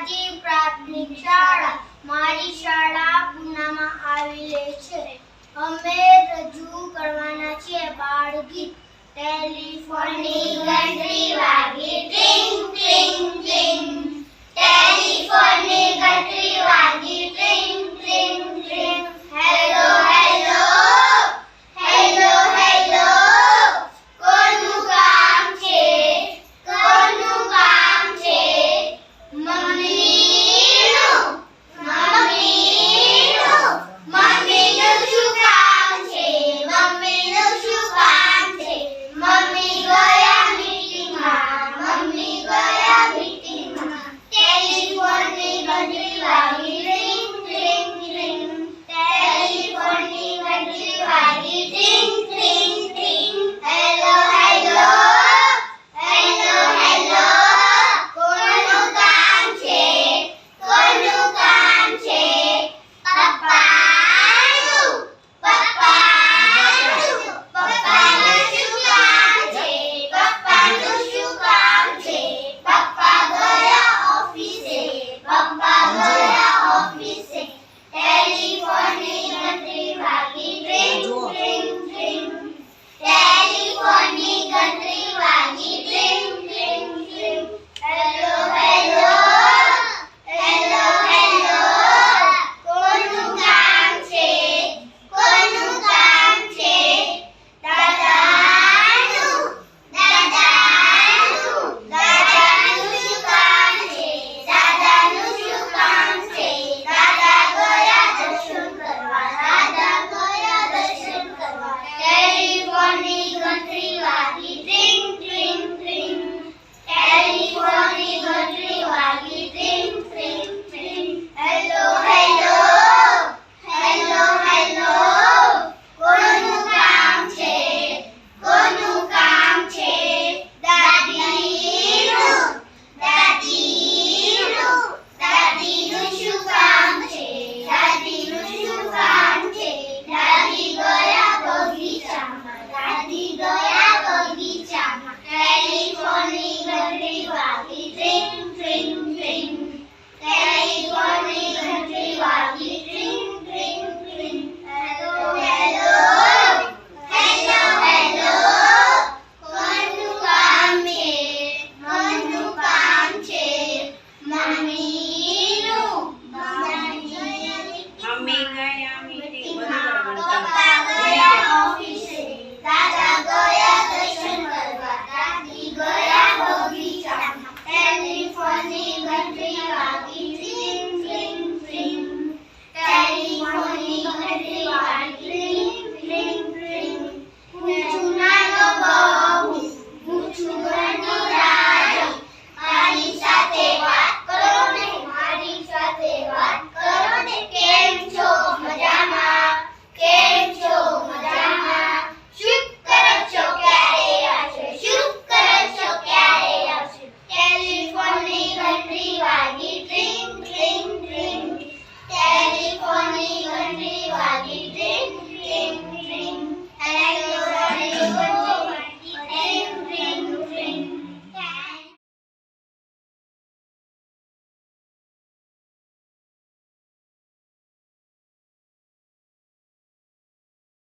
માતાજી પ્રાથમિક શાળા, મારી શાળા પૂનામાં આવેલી છે. અમે રજૂ કરવાના છે બાળગીત. ટેલિફોનની ઘંટડી વાગે, ટિંગ ટિંગ ટિંગ.